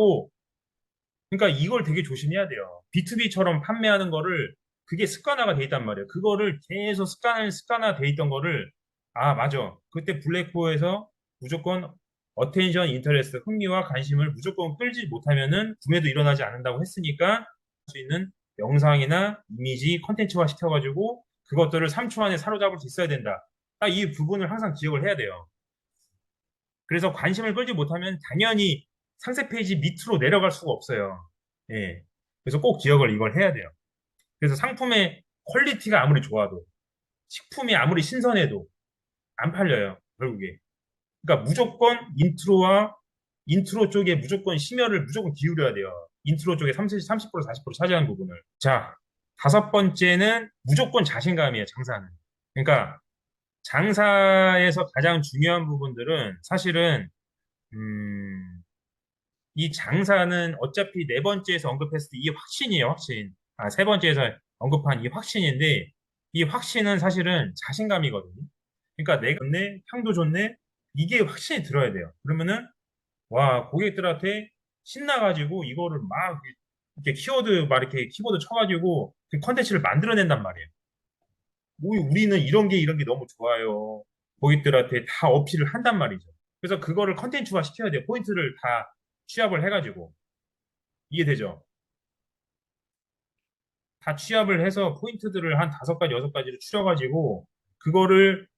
고 그러니까 이걸 되게 조심해야 돼요. B2B처럼 판매하는 거를 그게 습관화가 돼 있단 말이에요. 그거를 계속 습관 습관화 돼 있던 거를 아 맞아. 그때 블랙호에서 무조건 어텐션 인터레스트 흥미와 관심을 무조건 끌지 못하면은 구매도 일어나지 않는다고 했으니까 할 수 있는 영상이나 이미지 컨텐츠화 시켜가지고 그것들을 3초 안에 사로잡을 수 있어야 된다. 딱 이 부분을 항상 기억을 해야 돼요. 그래서 관심을 끌지 못하면 당연히 상세 페이지 밑으로 내려갈 수가 없어요. 예. 그래서 꼭 기억을 이걸 해야 돼요. 그래서 상품의 퀄리티가 아무리 좋아도 식품이 아무리 신선해도 안 팔려요. 결국에. 그러니까 무조건 인트로와 인트로 쪽에 무조건 심혈을 무조건 기울여야 돼요. 인트로 쪽에 30, 30% 40% 차지하는 부분을. 자, 다섯 번째는 무조건 자신감이에요, 장사는. 그러니까 장사에서 가장 중요한 부분들은 사실은 음, 이 장사는 어차피 네 번째에서 언급했을 때 이게 확신이에요, 확신. 아, 세 번째에서 언급한 이 확신인데 이 확신은 사실은 자신감이거든요. 그러니까 내가 좋네, 향도 좋네, 이게 확신이 들어야 돼요. 그러면은 와 고객들한테 신나가지고 이거를 막 이렇게 키워드 막 이렇게 키보드 쳐가지고 그 컨텐츠를 만들어낸단 말이에요. 오, 우리는 이런 게 이런 게 너무 좋아요. 고객들한테 다 어필을 한단 말이죠. 그래서 그거를 컨텐츠화 시켜야 돼요. 포인트를 다 취합을 해가지고 이해되죠? 다 취합을 해서 포인트들을 한 다섯 가지, 여섯 가지를 추려가지고 그거를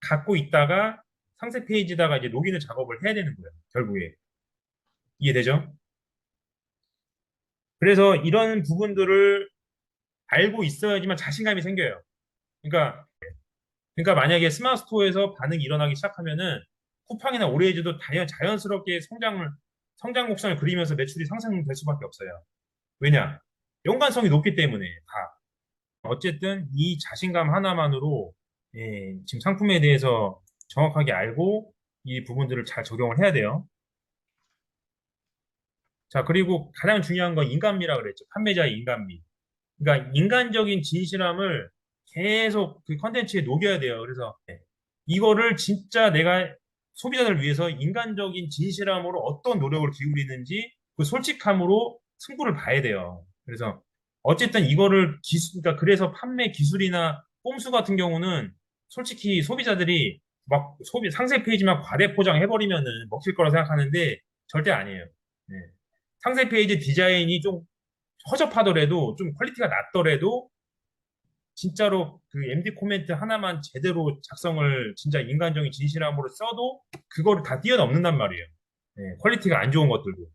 갖고 있다가 상세 페이지다가 이제 로그인을 작업을 해야 되는 거예요. 결국에. 이해되죠? 그래서 이런 부분들을 알고 있어야지만 자신감이 생겨요. 그러니까, 그러니까 만약에 스마트 스토어에서 반응이 일어나기 시작하면은 쿠팡이나 오레이즈도 자연, 자연스럽게 성장을, 성장 곡선을 그리면서 매출이 상승될 수밖에 없어요. 왜냐? 연관성이 높기 때문에 다. 어쨌든 이 자신감 하나만으로 예, 지금 상품에 대해서 정확하게 알고 이 부분들을 잘 적용을 해야 돼요. 자, 그리고 가장 중요한 건 인간미라 그랬죠. 판매자의 인간미. 그러니까 인간적인 진실함을 계속 그 컨텐츠에 녹여야 돼요. 그래서 이거를 진짜 내가 소비자들을 위해서 인간적인 진실함으로 어떤 노력을 기울이는지 그 솔직함으로 승부를 봐야 돼요. 그래서 어쨌든 이거를 기술, 그러니까 그래서 판매 기술이나 꼼수 같은 경우는 솔직히 소비자들이 막 소비 상세 페이지만 과대 포장해버리면은 먹힐 거라 생각하는데 절대 아니에요. 네. 상세 페이지 디자인이 좀 허접하더라도 좀 퀄리티가 낮더라도 진짜로 그 MD 코멘트 하나만 제대로 작성을 진짜 인간적인 진실함으로 써도 그거를 다 뛰어넘는단 말이에요. 네, 퀄리티가 안 좋은 것들도.